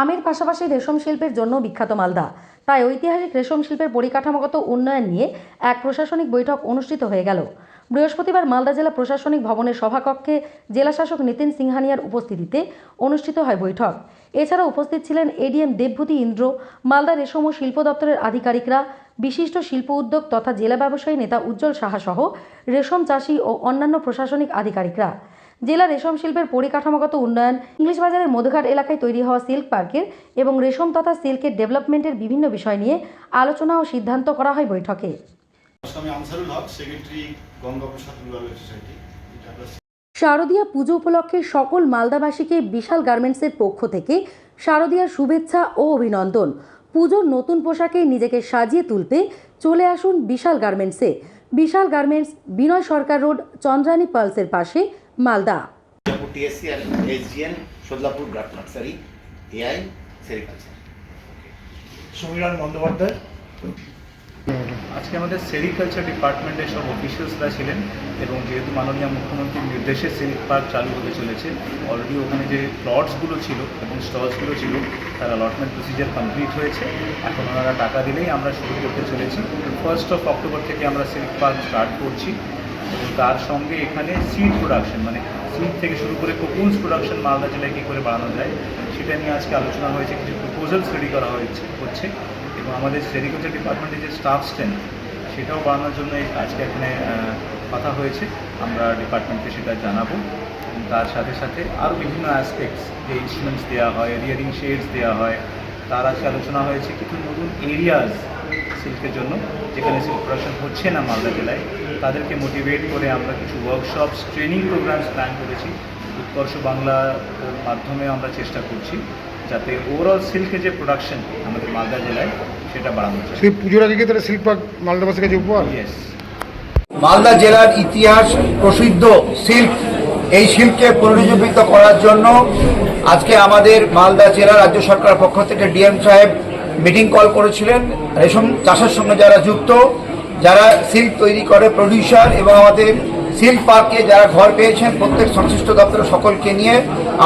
আমের পাশাপাশি রেশম শিল্পের জন্য বিখ্যাত মালদা। তাই ঐতিহাসিক রেশম শিল্পের পরিকাঠামোগত উন্নয়ন নিয়ে এক প্রশাসনিক বৈঠক অনুষ্ঠিত হয়ে গেল। বৃহস্পতিবার মালদা জেলা প্রশাসনিক ভবনের সভাকক্ষে জেলাশাসক নিতিন সিংহানিয়ার উপস্থিতিতে অনুষ্ঠিত হয় বৈঠক। এছাড়া উপস্থিত ছিলেন এডিএম দেবভূতি ইন্দ্র, মালদা রেশম ও শিল্প দপ্তরের আধিকারিকরা, বিশিষ্ট শিল্প উদ্যোগ তথা জেলা ব্যবসায়ী নেতা উজ্জ্বল সাহা সহ রেশম চাষি ও অন্যান্য প্রশাসনিক আধিকারিকরা। জেলা রেশম শিল্পের পরিকাঠামোগত উন্নয়ন ইংলিশ বাজারের মধুঘাট এলাকায় তৈরি হওয়া সিল্ক পার্কের এবং রেশম তথা সিল্কের ডেভেলপমেন্টের বিভিন্ন বিষয় নিয়ে আলোচনা ও সিদ্ধান্ত করা হয় বৈঠকে। শারদীয়া পুজো উপলক্ষে সকল মালদাবাসীকে বিশাল গার্মেন্টসের পক্ষ থেকে শারদীয়ার শুভেচ্ছা ও অভিনন্দন। পুজোর নতুন পোশাকে নিজেকে সাজিয়ে তুলতে চলে আসুন বিশাল গার্মেন্টসে। বিশাল গার্মেন্টস বিনয় সরকার রোড চন্দ্রানী পালসের পাশে মালদা। টিএসসি আর SGN Sodlapur graft nursery AI sericulture. Samiran Bandyopadhyay. আজকে আমাদের সেরিকালচার ডিপার্টমেন্টের সব অফিসিয়ালসরা ছিলেন এবং যেহেতু মাননীয় মুখ্যমন্ত্রীর নির্দেশে সিল্ক পার্ক চালু হতে চলেছে অলরেডি ওখানে যে প্লটসগুলো ছিল এবং স্টলসগুলো ছিল তার অ্যালটমেন্ট প্রসিজার কমপ্লিট হয়েছে। এখন ওনারা টাকা দিলেই আমরা শুরু করতে চলেছি। ফার্স্ট অফ অক্টোবর থেকে আমরা সিল্ক পার্ক স্টার্ট করছি। তার সঙ্গে এখানে সিড প্রোডাকশন মানে সিড থেকে শুরু করে কোকুলস প্রোডাকশন মালদা জেলায় কী করে বাড়ানো যায়, সেটা নিয়ে আজকে আলোচনা হয়েছে, কিছু প্রপোজালস রেডি করা হয়েছে, হচ্ছে। এবং আমাদের সেরিকালচার ডিপার্টমেন্টের যে স্টাফ স্ট্রেন্থ সেটাও বাড়ানোর জন্য আজকে এখানে কথা হয়েছে। আমরা ডিপার্টমেন্টকে সেটা জানাব। তার সাথে সাথে আরও বিভিন্ন অ্যাসপেক্টস যে ইনস্ট্রুমেন্টস দেওয়া হয় রিয়ারিং শেডস দেওয়া হয়, তার আজকে আলোচনা হয়েছে। কিছু নতুন এরিয়াজ সিল্কের জন্য যেখানে সিল্ক প্রোডাকশন হচ্ছে না মালদা জেলায় তাদেরকে মোটিভেট করে আমরা কিছু ওয়ার্কশপস ট্রেনিং প্রোগ্রামস প্ল্যান করেছি। উৎকর্ষ বাংলার মাধ্যমে আমরা চেষ্টা করছি যাতে ওভারঅল সিল্কের যে প্রোডাকশন আমাদের মালদা জেলায় সেটা বাড়ানো যায়। সেই পুজোর আগে তাহলে শিল্প মালদাবাসীর কাছে উপহার? ইয়েস মালদা জেলার ইতিহাস প্রসিদ্ধ সিল্ক এই শিল্পকে পুনরুজ্জীবিত করার জন্য আজকে আমাদের মালদা জেলা রাজ্য সরকারের পক্ষ থেকে ডিএম সাহেব মিটিং কল করেছিলেন রেশম চাষের সঙ্গে যারা যুক্ত, যারা সিল্ক তৈরি করে প্রডিউসার এবং আমাদের সিল্ক পার্কে যারা ঘর পেয়েছেন, প্রত্যেক সংশ্লিষ্ট দপ্তরের সকলকে নিয়ে,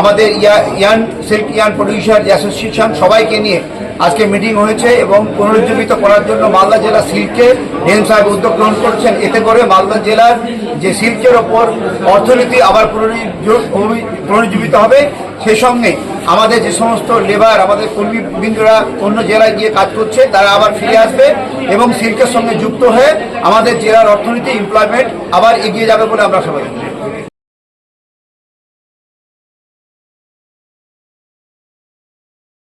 আমাদের ইয়া yarn silk yarn producer association সবাইকে নিয়ে আজকে মিটিং হয়েছে এবং পুনরুজ্জীবিত করার জন্য মালদা জেলা সিল্কে ডিএম সাহেব উদ্যোগ গ্রহণ করছেন। এতে করে মালদা জেলার যে সিল্কের ওপর অর্থনীতি আবার পুনরুজ্জীব- পুনরুজ্জীবিত হবে সেই সঙ্গে আমাদের যে সমস্ত লেবার আমাদের কর্মীবৃন্দরা অন্য জেলায় গিয়ে কাজ করছে, তারা আবার ফিরে আসবে এবং সিল্কের সঙ্গে যুক্ত হয়ে আমাদের জেলার অর্থনীতি এমপ্লয়মেন্ট আবার এগিয়ে যাবে বলে আমরা সবাই